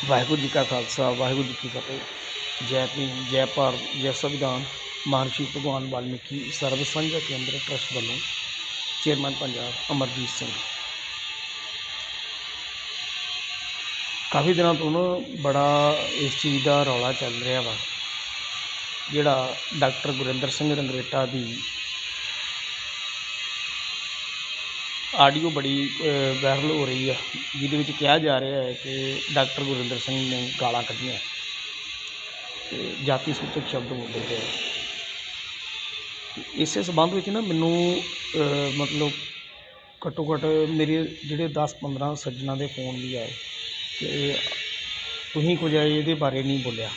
ਵਾਹਿਗੁਰੂ ਜੀ ਕਾ ਖਾਲਸਾ, ਵਾਹਿਗੁਰੂ ਜੀ ਕੀ ਫਤਿਹ। ਜੈ ਭੀਮ, ਜੈ ਭਾਰਤ, ਜੈ ਸੰਵਿਧਾਨ ਮਹਰਸ਼ੀ ਭਗਵਾਨ ਵਾਲਮੀਕੀ ਸਰਬ ਸਾਂਝਾ ਕੇਂਦਰ ਟਰਸਟ ਵੱਲੋਂ ਚੇਅਰਮੈਨ ਪੰਜਾਬ ਅਮਰਜੀਤ ਸਿੰਘ। ਕਾਫੀ ਦਿਨਾਂ ਤੋਂ ਨਾ ਬੜਾ ਇਸ ਚੀਜ਼ ਦਾ ਰੌਲਾ ਚੱਲ ਰਿਹਾ ਵਾ, ਜਿਹੜਾ ਡਾਕਟਰ ਗੁਰਿੰਦਰ ਸਿੰਘ ਰੰਗਰੇਟਾ ਦੀ ਆਡੀਓ ਬੜੀ ਵਾਇਰਲ ਹੋ ਰਹੀ ਆ, ਜਿਹਦੇ ਵਿੱਚ ਕਿਹਾ ਜਾ ਰਿਹਾ ਹੈ ਕਿ ਡਾਕਟਰ ਗੁਰਿੰਦਰ ਸਿੰਘ ਨੇ ਗਾਲਾਂ ਕੱਢੀਆਂ। ਤੇ ਜਾਤੀ ਸੂਚਕ ਸ਼ਬਦ ਬੋਲੇ ਗਏ। ਇਸੇ ਸਬੰਧ ਵਿੱਚ ਨਾ ਮੈਨੂੰ ਮਤਲਬ ਘੱਟੋ ਘੱਟ ਮੇਰੇ ਜਿਹੜੇ 10-15 ਸੱਜਣਾ ਦੇ ਫੋਨ ਵੀ ਆਏ ਕਿ ਤੁਸੀਂ ਕੁਝ ਇਹਦੇ ਬਾਰੇ ਨਹੀਂ ਬੋਲਿਆ।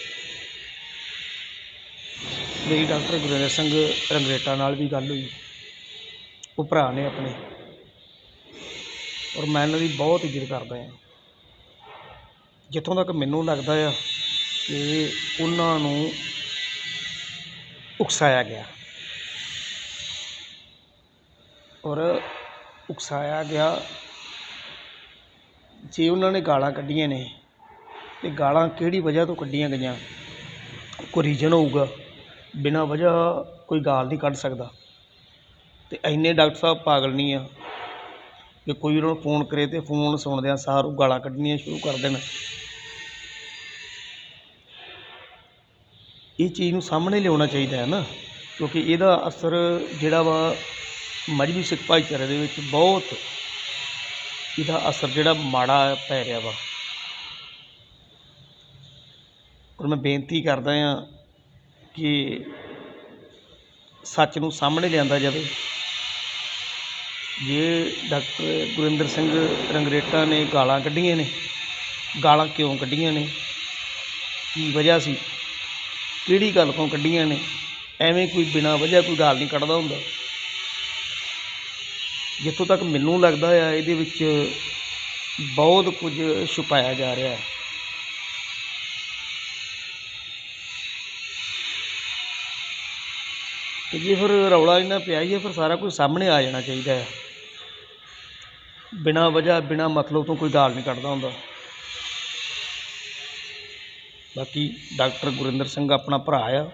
ਮੇਰੀ ਡਾਕਟਰ ਗੁਰਿੰਦਰ ਸਿੰਘ ਰੰਗਰੇਟਾ ਨਾਲ ਵੀ ਗੱਲ ਹੋਈ। ਉਹ ਭਰਾ ਨੇ ਆਪਣੇ। ਔਰ ਮੈਂ ਇਹਨਾਂ ਦੀ ਬਹੁਤ ਇੱਜ਼ਤ ਕਰਦਾ ਹਾਂ। ਜਿੱਥੋਂ ਤੱਕ ਮੈਨੂੰ ਲੱਗਦਾ ਆ ਕਿ ਉਹਨਾਂ ਨੂੰ ਉਕਸਾਇਆ ਗਿਆ। ਔਰ ਉਕਸਾਇਆ ਗਿਆ ਜੇ ਉਹਨਾਂ ਨੇ ਗਾਲਾਂ ਕੱਢੀਆਂ ਨੇ ਤੇ ਗਾਲਾਂ ਕਿਹੜੀ ਵਜ੍ਹਾ ਤੋਂ ਕੱਢੀਆਂ ਗਈਆਂ? ਕੋਈ ਰੀਜਨ ਹੋਊਗਾ, ਬਿਨਾਂ ਵਜ੍ਹਾ ਕੋਈ ਗਾਲ ਨਹੀਂ ਕੱਢ ਸਕਦਾ। ਤੇ ਐਨੇ ਡਾਕਟਰ ਸਾਹਿਬ ਪਾਗਲ ਨਹੀਂ ਆ। ਕਿ ਕੋਈ ਉਹਨਾਂ ਨੂੰ ਫੋਨ ਕਰੇ ਤੇ ਫੋਨ ਸੁਣਦਿਆਂ ਸਾਰ ਉਹ ਗਾਲਾਂ ਕੱਢਣੀਆਂ ਸ਼ੁਰੂ ਕਰ ਦੇਣ। ਇਹ ਚੀਜ਼ ਨੂੰ ਸਾਹਮਣੇ ਲਿਆਉਣਾ ਚਾਹੀਦਾ ਹੈ ਨਾ, ਕਿਉਂਕਿ ਇਹਦਾ ਅਸਰ ਜਿਹੜਾ ਵਾ ਮਜਬੀ ਸਿੱਖ ਭਾਈਚਾਰੇ ਦੇ ਵਿੱਚ ਬਹੁਤ ਇਹਦਾ ਅਸਰ ਜਿਹੜਾ ਮਾੜਾ ਪੈ ਰਿਹਾ ਵਾ। ਔਰ ਮੈਂ ਬੇਨਤੀ ਕਰਦਾ ਹਾਂ ਕਿ ਸੱਚ ਨੂੰ ਸਾਹਮਣੇ ਲਿਆਂਦਾ ਜਾਵੇ। ਜੇ ਡਾਕਟਰ ਗੁਰਿੰਦਰ ਸਿੰਘ ਰੰਗਰੇਟਾ ਨੇ ਗਾਲਾਂ ਕੱਢੀਆਂ ਨੇ, ਗਾਲਾਂ ਕਿਉਂ ਕੱਢੀਆਂ ਨੇ? ਕੀ ਵਜ੍ਹਾ ਸੀ? ਕਿਹੜੀ ਗੱਲ ਤੋਂ ਕੱਢੀਆਂ ਨੇ? ਐਵੇਂ ਕੋਈ ਬਿਨਾਂ ਵਜ੍ਹਾ ਕੋਈ ਗਾਲ ਨਹੀਂ ਕੱਢਦਾ ਹੁੰਦਾ। ਜਿੱਥੋਂ ਤੱਕ ਮੈਨੂੰ ਲੱਗਦਾ ਆ, ਇਹਦੇ ਵਿੱਚ ਬਹੁਤ ਕੁਝ ਛੁਪਾਇਆ ਜਾ ਰਿਹਾ ਹੈ। ਤੇ ਜੇ ਫਿਰ ਰੌਲਾ ਇੰਨਾ ਪਿਆ ਹੀ ਹੈ, ਫਿਰ ਸਾਰਾ ਕੁਝ ਸਾਹਮਣੇ ਆ ਜਾਣਾ ਚਾਹੀਦਾ ਹੈ। ਬਿਨਾਂ ਵਜ੍ਹਾ, ਬਿਨਾਂ ਮਤਲਬ ਤੋਂ ਕੋਈ ਗਾਲ ਨਹੀਂ ਕੱਢਦਾ ਹੁੰਦਾ। ਬਾਕੀ ਡਾਕਟਰ ਗੁਰਿੰਦਰ ਸਿੰਘ ਆਪਣਾ ਭਰਾ ਆ।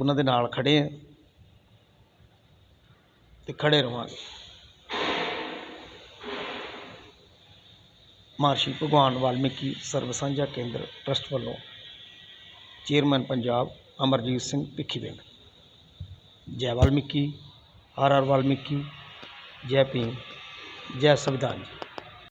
ਉਹਨਾਂ ਦੇ ਨਾਲ ਖੜੇ ਆ। ਤੇ ਖੜੇ ਰਵਾਂਗੇ। ਮਹਰਸ਼ੀ ਭਗਵਾਨ ਵਾਲਮੀਕੀ ਸਰਬਸਾਂਝਾ ਕੇਂਦਰ ਟਰਸਟ ਵੱਲੋਂ ਚੇਅਰਮੈਨ ਪੰਜਾਬ ਅਮਰਜੀਤ ਸਿੰਘ ਭਿੱਖੀਵਿੰਡ। ਜੈ ਵਾਲਮੀਕੀ, ਆਰ ਆਰ ਵਾਲਮੀਕੀ ਜੈ ਭੀਮ ਜੈ ਸੰਵਿਧਾਨ ਜੀ।